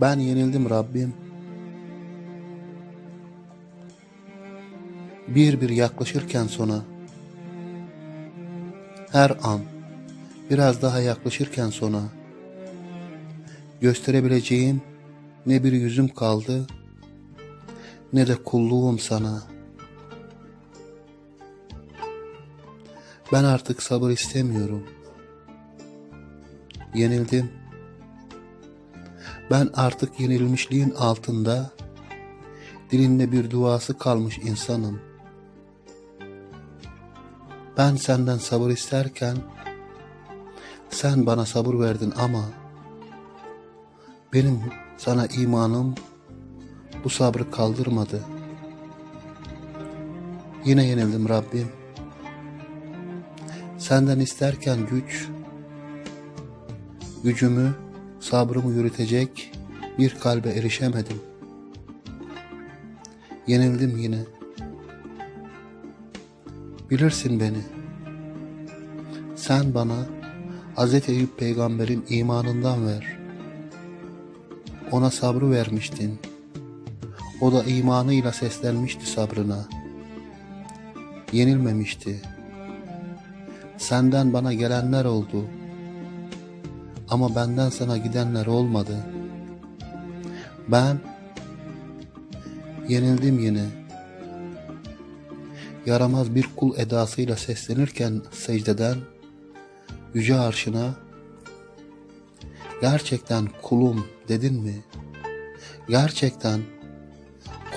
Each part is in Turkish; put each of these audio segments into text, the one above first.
Ben yenildim Rabbim. Bir bir yaklaşırken sona, her an biraz daha yaklaşırken sona, gösterebileceğim ne bir yüzüm kaldı, ne de kulluğum sana. Ben artık sabır istemiyorum. Yenildim. Ben artık yenilmişliğin altında dilinde bir duası kalmış insanım. Ben senden sabır isterken sen bana sabır verdin ama benim sana imanım bu sabrı kaldırmadı. Yine yenildim Rabbim. Senden isterken güç, gücümü, sabrımı yürütecek bir kalbe erişemedim. Yenildim yine. Bilirsin beni. Sen bana Hz. Eyüp peygamberin imanından ver. Ona sabrı vermiştin. O da imanıyla seslenmişti sabrına. Yenilmemişti. Senden bana gelenler oldu. Ama benden sana gidenler olmadı. Ben yenildim yine. Yaramaz bir kul edasıyla seslenirken secdeden yüce arşına gerçekten kulum dedin mi? Gerçekten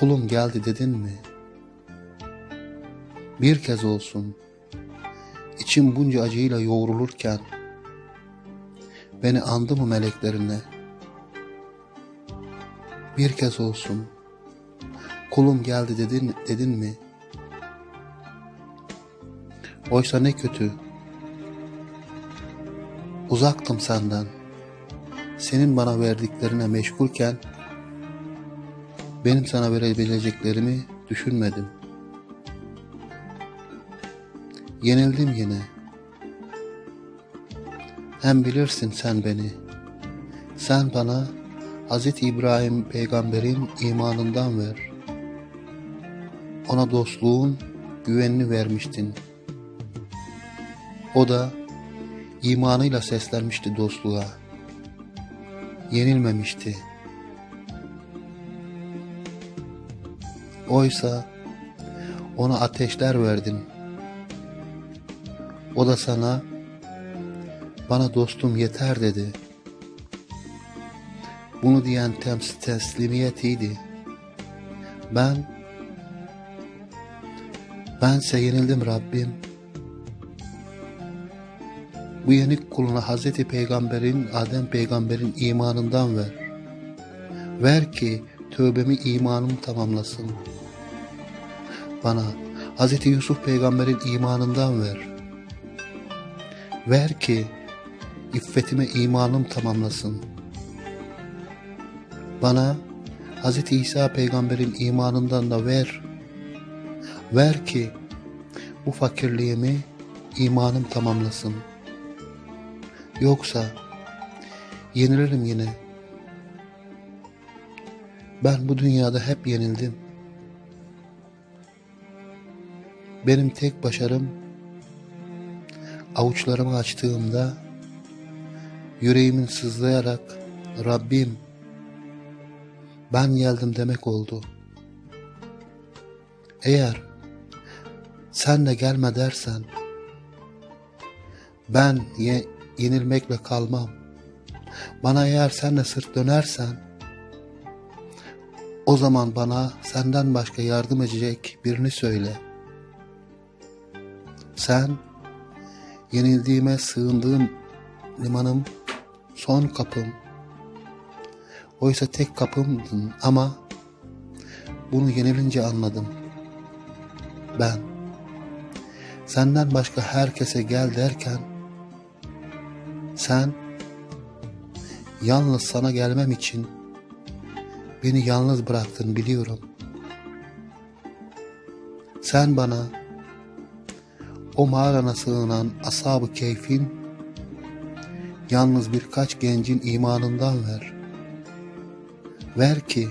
kulum geldi dedin mi? Bir kez olsun içim bunca acıyla yoğrulurken beni andı mı meleklerine? Bir kez olsun kulum geldi dedin, dedin mi? Oysa ne kötü. Uzaktım senden. Senin bana verdiklerine meşgulken benim sana verebileceklerimi düşünmedim. Yenildim yine. Hem bilirsin sen beni. Sen bana Hz. İbrahim peygamberin imanından ver. Ona dostluğun güvenini vermiştin. O da imanıyla seslenmişti dostluğa. Yenilmemişti. Oysa ona ateşler verdin. O da sana bana dostum yeter dedi. Bunu diyen tems teslimiyetiydi. Ben bense yenildim Rabbim. Bu yenik kuluna Hazreti Peygamber'in, Adem Peygamber'in imanından ver. Ver ki tövbemi imanım tamamlasın. Bana Hazreti Yusuf Peygamber'in imanından ver. Ver ki iffetime imanım tamamlasın. Bana Hz. İsa peygamberin imanından da ver. Ver ki bu fakirliğimi imanım tamamlasın. Yoksa yenilirim yine. Ben bu dünyada hep yenildim. Benim tek başarım avuçlarımı açtığımda yüreğimin sızlayarak Rabbim ben geldim demek oldu. Eğer sen de gelme dersen ben ye yenilmekle kalmam. Bana eğer sen de sırt dönersen o zaman bana senden başka yardım edecek birini söyle. Sen yenildiğime sığındığım limanım, son kapım. Oysa tek kapımdın ama bunu yenilince anladım. Ben senden başka herkese gel derken sen yalnız sana gelmem için beni yalnız bıraktın biliyorum. Sen bana o mağarana sığınan ashab-ı keyfin yalnız birkaç gencin imanından ver. Ver ki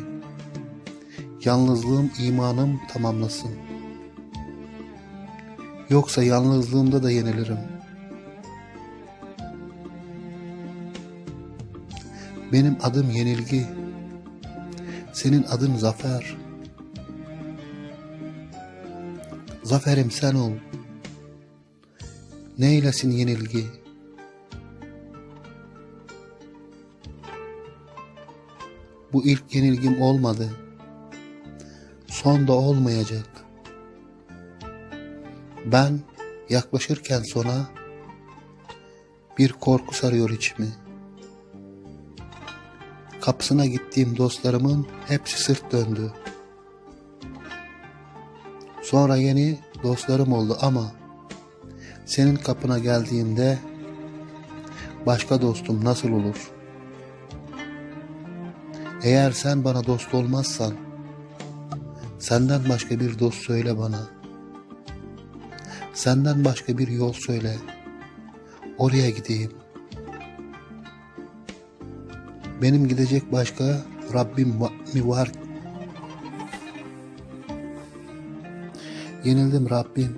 yalnızlığım imanım tamamlasın. Yoksa yalnızlığımda da yenilirim. Benim adım yenilgi. Senin adın zafer. Zaferim sen ol. Neylesin yenilgi? Bu ilk yenilgim olmadı. Son da olmayacak. Ben yaklaşırken sona bir korku sarıyor içimi. Kapısına gittiğim dostlarımın hepsi sırt döndü. Sonra yeni dostlarım oldu ama senin kapına geldiğimde başka dostum nasıl olur? Eğer sen bana dost olmazsan senden başka bir dost söyle bana. Senden başka bir yol söyle. Oraya gideyim. Benim gidecek başka Rabbim mi var? Yenildim Rabbim.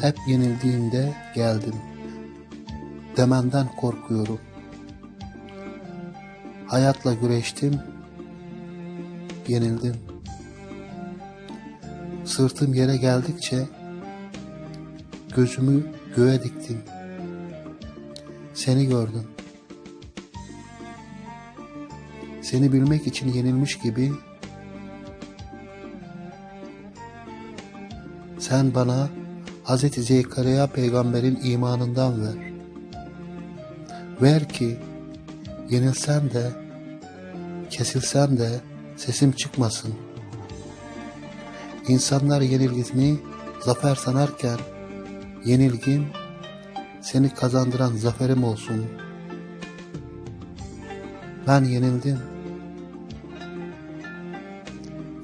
Hep yenildiğimde geldim. Demenden korkuyorum. Hayatla güreştim. Yenildim. Sırtım yere geldikçe gözümü göğe diktim. Seni gördüm. Seni bilmek için yenilmiş gibi sen bana Hz. Zekeriya peygamberin imanından ver. Ver ki yenilsem de kesilsem de sesim çıkmasın. İnsanlar yenilgisini zafer sanarken yenilgim seni kazandıran zaferim olsun. Ben yenildim.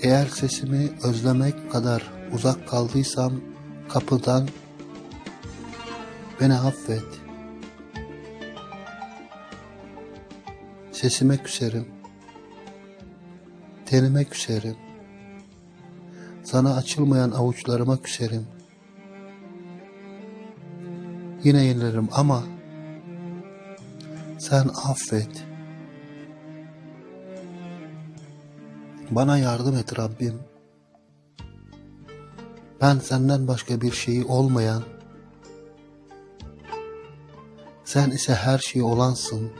Eğer sesimi özlemek kadar uzak kaldıysam kapıdan beni affet. Sesime küserim. Tenime küserim. Sana açılmayan avuçlarıma küserim. Yine yenilirim ama sen affet. Bana yardım et Rabbim. Ben senden başka bir şeyi olmayan, sen ise her şeyi olansın.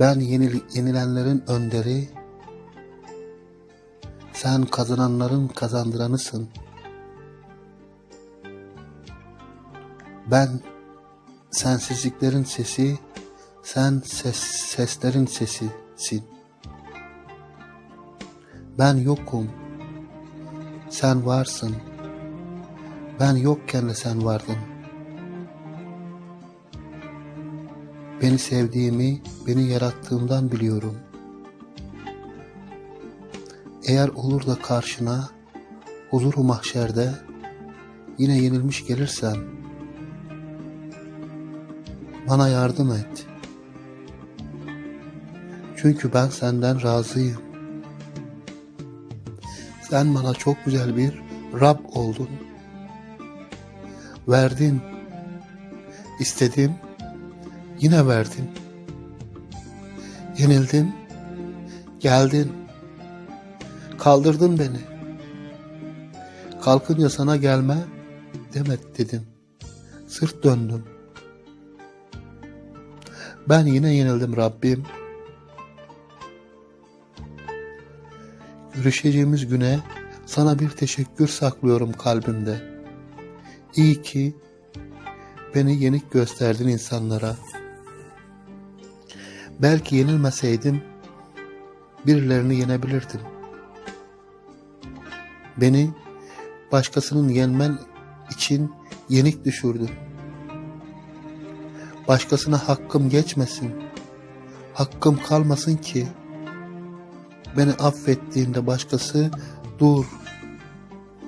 Ben yenil yenilenlerin önderi, sen kazananların kazandıranısın. Ben sensizliklerin sesi, sen ses, seslerin sesisin. Ben yokum, sen varsın. Ben yokken de sen vardın. Beni sevdiğimi, beni yarattığımdan biliyorum. Eğer olur da karşına, huzuru mahşerde, yine yenilmiş gelirsen, bana yardım et. Çünkü ben senden razıyım. Sen bana çok güzel bir Rab oldun. Verdin. İstedim. Yine verdin. Yenildim. Geldin. Kaldırdın beni. Kalkınca sana gelme deme dedim. Sırt döndüm. Ben yine yenildim Rabbim. Görüşeceğimiz güne sana bir teşekkür saklıyorum kalbimde. İyi ki beni yenik gösterdin insanlara. Belki yenilmeseydim birilerini yenebilirdim. Beni başkasının yenmen için yenik düşürdün. Başkasına hakkım geçmesin, hakkım kalmasın ki beni affettiğinde başkası dur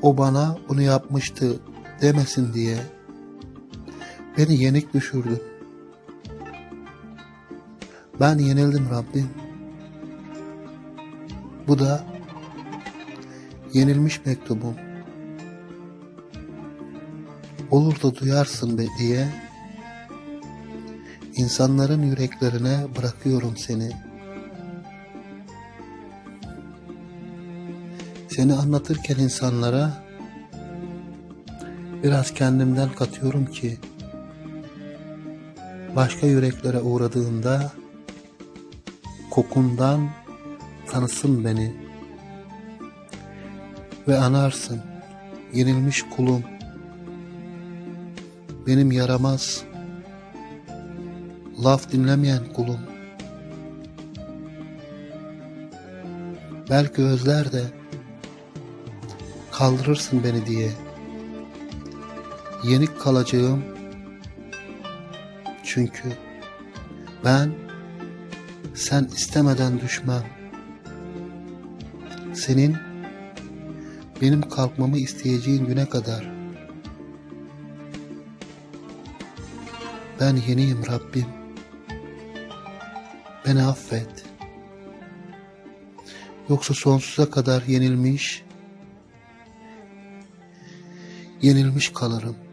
o bana bunu yapmıştı demesin diye beni yenik düşürdün. Ben yenildim Rabbim. Bu da yenilmiş mektubum. Olur da duyarsın be diye insanların yüreklerine bırakıyorum seni. Seni anlatırken insanlara biraz kendimden katıyorum ki başka yüreklere uğradığında kokundan tanısın beni. Ve anarsın yenilmiş kulum. Benim yaramaz laf dinlemeyen kulum. Belki özler de kaldırırsın beni diye. Yenik kalacağım. Çünkü ben sen istemeden düşmem. Senin benim kalkmamı isteyeceğin güne kadar ben yeniyim Rabbim. Beni affet. Yoksa sonsuza kadar yenilmiş, yenilmiş kalırım.